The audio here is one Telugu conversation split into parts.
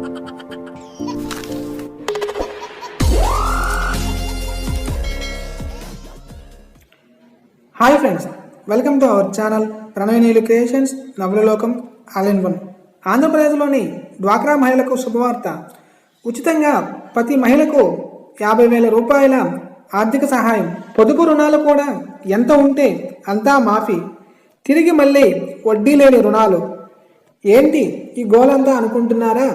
Hi friends welcome to our channel ప్రణయనీయులు creations నవలలోకం ఆలిన్వన్ ఆంధ్రప్రదేశ్లోని డ్వాక్రా మహిళలకు శుభవార్త. ఉచితంగా ప్రతి మహిళకు యాభై వేల రూపాయల ఆర్థిక సహాయం. పొదుపు రుణాలు కూడా ఎంత ఉంటే అంతా మాఫీ. తిరిగి మళ్ళీ వడ్డీ లేని రుణాలు. ఏంటి ఈ గోలంతా అనుకుంటున్నారా?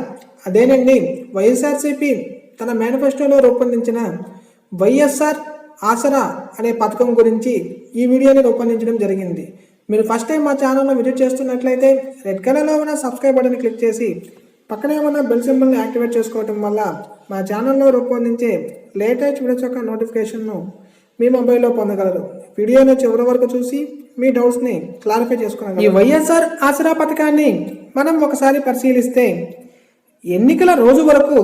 అదేనండి వైఎస్ఆర్సీపీ తన మేనిఫెస్టోలో రూపొందించిన వైఎస్ఆర్ ఆసరా అనే పథకం గురించి ఈ వీడియోని రూపొందించడం జరిగింది. మీరు ఫస్ట్ టైం మా ఛానల్లో విజిట్ చేస్తున్నట్లయితే రెడ్ కలర్లో ఉన్న సబ్స్క్రైబ్ బటన్ క్లిక్ చేసి పక్కనే ఉన్న బెల్ సింబల్ని యాక్టివేట్ చేసుకోవడం వల్ల మా ఛానల్లో రూపొందించే లేటెస్ట్ వీడియోస్ యొక్క నోటిఫికేషన్ను మీ మొబైల్లో పొందగలరు. వీడియోను చివరి వరకు చూసి మీ డౌట్స్ని క్లారిఫై చేసుకున్నాను ఈ వైఎస్ఆర్ ఆసరా పథకాన్ని మనం ఒకసారి పరిశీలిస్తే ఎన్నికల రోజు వరకు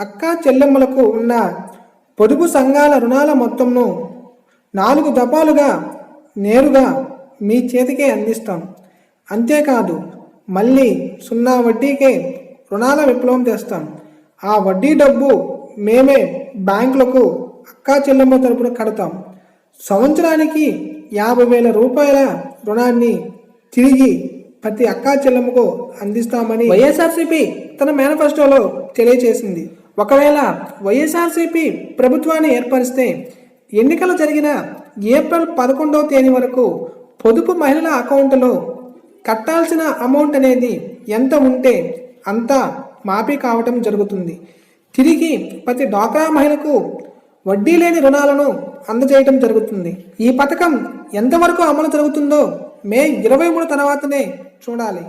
అక్క చెల్లెమ్మలకు ఉన్న పొదుపు సంఘాల రుణాల మొత్తంను నాలుగు దఫాలుగా నేరుగా మీ చేతికే అందిస్తాం. అంతేకాదు మళ్ళీ సున్నా వడ్డీకే రుణాల విప్లవం తెస్తాం. ఆ వడ్డీ డబ్బు మేమే బ్యాంకులకు అక్కా చెల్లెమ్మ తరపున కడతాం. సంవత్సరానికి యాభై వేల రూపాయల రుణాన్ని తిరిగి ప్రతి అక్కా చెల్లెమ్మకు అందిస్తామని వైఎస్ఆర్సీపీ తన మేనిఫెస్టోలో తెలియజేసింది ఒకవేళ వైఎస్ఆర్సీపీ ప్రభుత్వాన్ని ఏర్పరిస్తే ఎన్నికలు జరిగిన ఏప్రిల్ పదకొండవ తేదీ వరకు పొదుపు మహిళల అకౌంట్లో కట్టాల్సిన అమౌంట్ అనేది ఎంత ఉంటే అంత మాఫీ కావటం జరుగుతుంది. తిరిగి ప్రతి డ్వాక్రా మహిళకు వడ్డీ లేని రుణాలను అందజేయటం జరుగుతుంది. ఈ పథకం ఎంతవరకు అమలు జరుగుతుందో మే ఇరవై మూడు తర్వాతనే చూడాలి.